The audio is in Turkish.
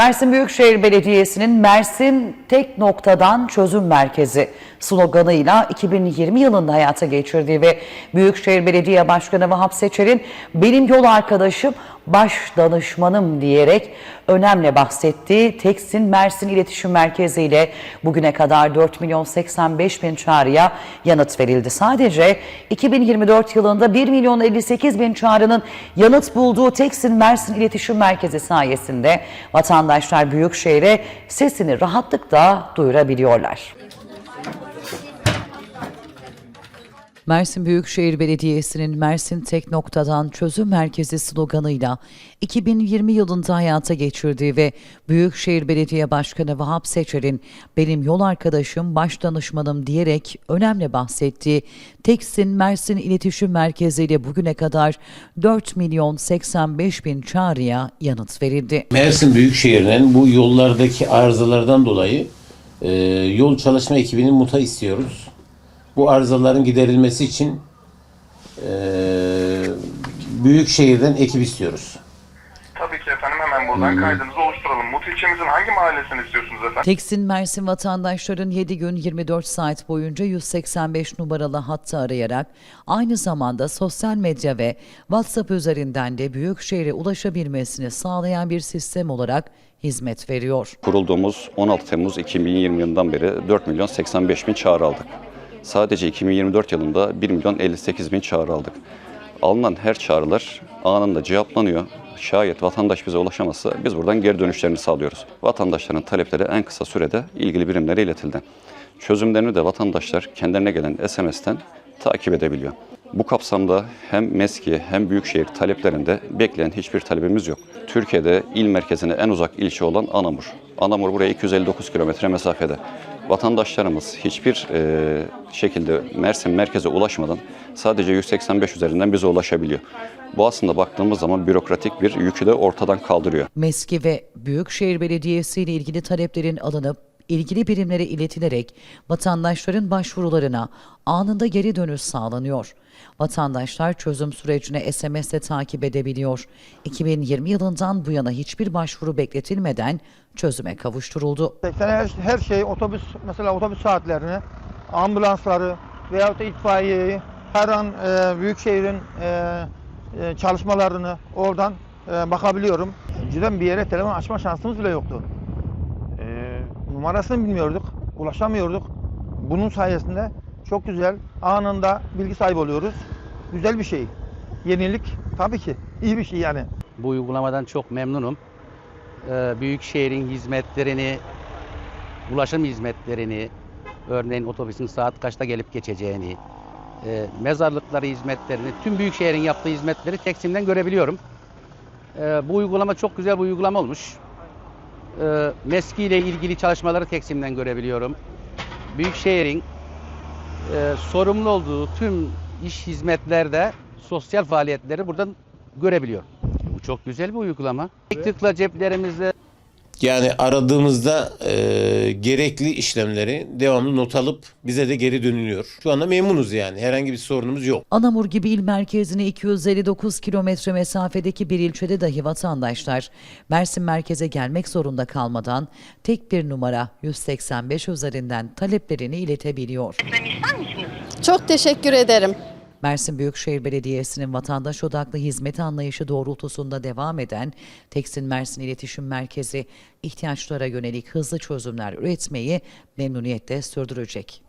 Mersin Büyükşehir Belediyesi'nin Mersin Tek Noktadan Çözüm Merkezi sloganıyla 2020 yılında hayata geçirdiği ve Büyükşehir Belediye Başkanı Vahap Seçer'in benim yol arkadaşım baş danışmanım diyerek önemli bahsettiği Teksin Mersin İletişim Merkezi ile bugüne kadar 4 milyon 85 bin çağrıya yanıt verildi. Sadece 2024 yılında 1 milyon 58 bin çağrının yanıt bulduğu Teksin Mersin İletişim Merkezi sayesinde vatandaşlar Büyükşehir'e sesini rahatlıkla duyurabiliyorlar. Mersin Büyükşehir Belediyesi'nin Mersin Tek Noktadan Çözüm Merkezi sloganıyla 2020 yılında hayata geçirdiği ve Büyükşehir Belediye Başkanı Vahap Seçer'in benim yol arkadaşım, baş danışmanım diyerek önemli bahsettiği Teksin Mersin İletişim Merkezi ile bugüne kadar 4 milyon 85 bin çağrıya yanıt verildi. Mersin Büyükşehir'in bu yollardaki arızalardan dolayı e, yol çalışma ekibinin muta istiyoruz. Bu arızaların giderilmesi için e, Büyükşehir'den ekip istiyoruz. Tabii ki efendim hemen buradan kaydınızı oluşturalım. Mut ilçemizin hangi mahallesini istiyorsunuz efendim? Teksin Mersin vatandaşların 7 gün 24 saat boyunca 185 numaralı hattı arayarak aynı zamanda sosyal medya ve WhatsApp üzerinden de Büyükşehir'e ulaşabilmesini sağlayan bir sistem olarak hizmet veriyor. Kurulduğumuz 16 Temmuz 2020 yılından beri 4 milyon 85 bin çağrı aldık. Sadece 2024 yılında 1 milyon 58 bin çağrı aldık. Alınan her çağrılar anında cevaplanıyor. Şayet vatandaş bize ulaşamazsa biz buradan geri dönüşlerini sağlıyoruz. Vatandaşların talepleri en kısa sürede ilgili birimlere iletildi. Çözümlerini de vatandaşlar kendilerine gelen SMS'ten takip edebiliyor. Bu kapsamda hem MESKİ hem Büyükşehir taleplerinde bekleyen hiçbir talebimiz yok. Türkiye'de il merkezine en uzak ilçe olan Anamur. Anamur buraya 259 kilometre mesafede. Vatandaşlarımız hiçbir e, şekilde Mersin merkeze ulaşmadan sadece 185 üzerinden bize ulaşabiliyor. Bu aslında baktığımız zaman bürokratik bir yükü de ortadan kaldırıyor. MESKİ ve Büyükşehir Belediyesi ile ilgili taleplerin alınıp ilgili birimlere iletilerek vatandaşların başvurularına anında geri dönüş sağlanıyor. Vatandaşlar çözüm sürecini SMS'le takip edebiliyor. 2020 yılından bu yana hiçbir başvuru bekletilmeden çözüme kavuşturuldu. Her, her şey otobüs mesela otobüs saatlerini, ambulansları veyahut da itfaiyeyi her an e, büyükşehirin e, e, çalışmalarını oradan e, bakabiliyorum. Önceden bir yere telefon açma şansımız bile yoktu. E, numarasını bilmiyorduk, ulaşamıyorduk. Bunun sayesinde çok güzel anında bilgi sahibi oluyoruz. Güzel bir şey. Yenilik tabii ki iyi bir şey yani. Bu uygulamadan çok memnunum. Ee, Büyükşehir'in hizmetlerini, ulaşım hizmetlerini, örneğin otobüsün saat kaçta gelip geçeceğini, e, mezarlıkları hizmetlerini, tüm Büyükşehir'in yaptığı hizmetleri Teksim'den görebiliyorum. Ee, Bu uygulama çok güzel bir uygulama olmuş. Ee, MESKİ ile ilgili çalışmaları Teksim'den görebiliyorum. Büyükşehir'in e, sorumlu olduğu tüm iş hizmetlerde sosyal faaliyetleri buradan görebiliyorum. Bu çok güzel bir uygulama. Tıkla ceplerimizde Yani aradığımızda e, gerekli işlemleri devamlı not alıp bize de geri dönülüyor. Şu anda memnunuz yani. Herhangi bir sorunumuz yok. Anamur gibi il merkezine 259 kilometre mesafedeki bir ilçede dahi vatandaşlar Mersin merkeze gelmek zorunda kalmadan tek bir numara 185 üzerinden taleplerini iletebiliyor. Çok teşekkür ederim. Mersin Büyükşehir Belediyesi'nin vatandaş odaklı hizmet anlayışı doğrultusunda devam eden Teksin Mersin İletişim Merkezi ihtiyaçlara yönelik hızlı çözümler üretmeyi memnuniyetle sürdürecek.